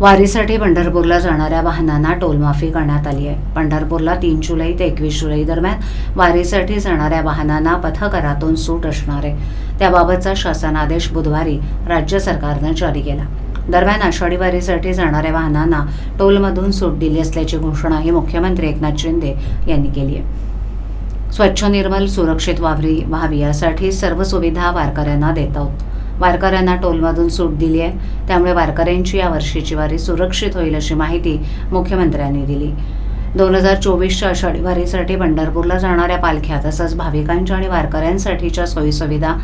वारीसाठी पंढरपूरला जाणाऱ्या वाहनांना टोलमाफी करण्यात आली आहे. पंढरपूरला तीन जुलै ते एकवीस जुलै दरम्यान वारीसाठी जाणाऱ्या वाहनांना पथकरातून सूट असणार आहे. त्याबाबतचा शासनादेश बुधवारी राज्य सरकारनं जारी केला. दरम्यान आषाढी वारीसाठी जाणाऱ्या वाहनांना टोलमधून सूट दिली असल्याची घोषणाही मुख्यमंत्री एकनाथ शिंदे यांनी केली आहे. स्वच्छ निर्मल सुरक्षित वावरी व्हावी यासाठी सर्व सुविधा वारकऱ्यांना देत आहोत. वारकऱ्यांना टोलमधून सूट दिली आहे. त्यामुळे वारकऱ्यांची या वर्षीची वारी सुरक्षित होईल अशी माहिती मुख्यमंत्र्यांनी दिली. दोन हजार चोवीसच्या आषाढी वारीसाठी पंढरपूरला जाणाऱ्या पालख्या तसंच भाविकांच्या आणि वारकऱ्यांसाठीच्या सोयीसुविधा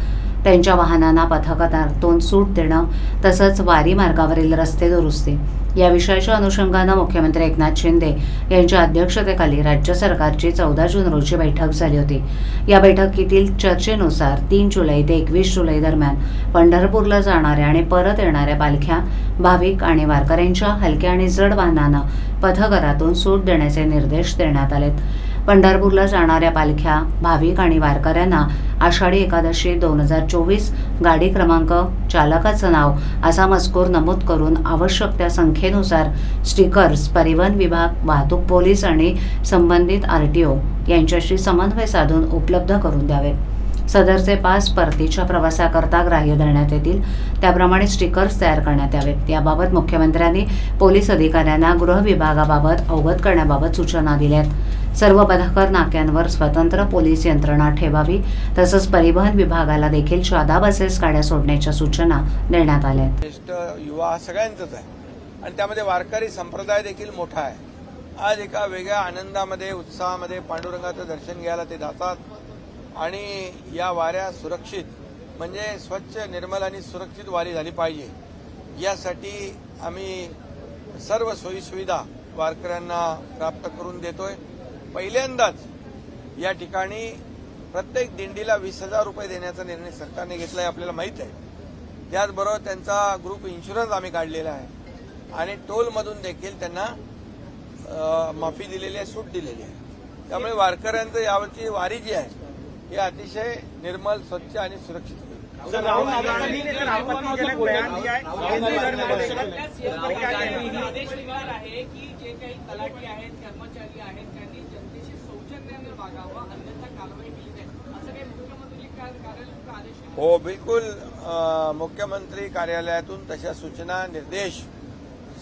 त्यांच्या वाहनांना पथकातून सूट देणं तसंच वारी मार्गावरील रस्ते दुरुस्ती. या विषयाच्या अनुषंगानं मुख्यमंत्री एकनाथ शिंदे यांच्या अध्यक्षतेखाली राज्य सरकारची चौदा जून रोजी बैठक झाली होती. या बैठकीतील चर्चेनुसार तीन जुलै ते एकवीस जुलै दरम्यान पंढरपूरला जाणाऱ्या आणि परत येणाऱ्या पालख्या भाविक आणि वारकऱ्यांच्या हलक्या आणि जड वाहनांना पथकरातून सूट देण्याचे निर्देश देण्यात आलेत. पंढरपूरला जाणाऱ्या पालख्या भाविक आणि वारकऱ्यांना आषाढी एकादशी दोन हजार चोवीस गाडी क्रमांक चालकाचं नाव असा मजकूर नमूद करून आवश्यक त्या संख्येनुसार स्टिकर्स परिवहन विभाग वाहतूक पोलीस आणि संबंधित आर टी ओ यांच्याशी समन्वय साधून उपलब्ध करून द्यावेत सदरचे पास परतीच्या प्रवासाकरता ग्राह्य धरण्यात येतील. त्याप्रमाणे स्टिकर्स तयार करण्यात यावेत. याबाबत मुख्यमंत्र्यांनी पोलीस अधिकाऱ्यांना गृह विभागाबाबत अवगत करण्याबाबत सूचना दिल्या आहेत सर्व पथकर नाक्यांवर स्वतंत्र पोलीस यंत्रणा ठेवावी तसंच परिवहन विभागाला देखील शादा बसेस गाड्या सोडण्याच्या सूचना देण्यात आल्या आहेत युवा हा सगळ्यांचंच आहे. आणि त्यामध्ये वारकरी संप्रदाय देखील मोठा आहे. आज एका वेगळ्या आनंदामध्ये उत्साहामध्ये पांडुरंगाचं दर्शन घ्यायला ते जातात. आणि या वाऱ्या सुरक्षित म्हणजे स्वच्छ निर्मल आणि सुरक्षित वारी झाली पाहिजे. यासाठी आम्ही सर्व सोयीसुविधा वारकऱ्यांना प्राप्त करून देतोय. पहिल्यांदाच या ठिकाणी प्रत्येक दिंडीला वीस हजार रुपये देण्याचा निर्णय सरकारने घेतला आहे आपल्याला माहीत आहे. त्याचबरोबर त्यांचा ग्रुप इन्शुरन्स आम्ही काढलेला आहे. आणि टोलमधून देखील त्यांना माफी दिलेली आहे सूट दिलेली आहे. त्यामुळे वारकऱ्यांचं यावरची वारी जी आहे ही अतिशय निर्मल स्वच्छ आणि सुरक्षित होईल है केंद्रीय गृहमंत्री सगळ्या आदेश निघाला आहे की जे काही तलाठी आहेत कर्मचारी आहेत त्यांनी जनतेशी सौजन्याने वागावं अन्यथा कारवाई केली जाईल असं काही मुख्यमंत्री कार्यालयाचा आदेश आहे? हो बिलकुल मुख्यमंत्री कार्यालयातून तशा सूचना निर्देश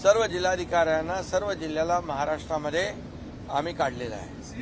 सर्व जिल्हाधिकाऱ्यांना सर्व जिल्ह्याला महाराष्ट्रामध्ये आम्ही काढलेला आहे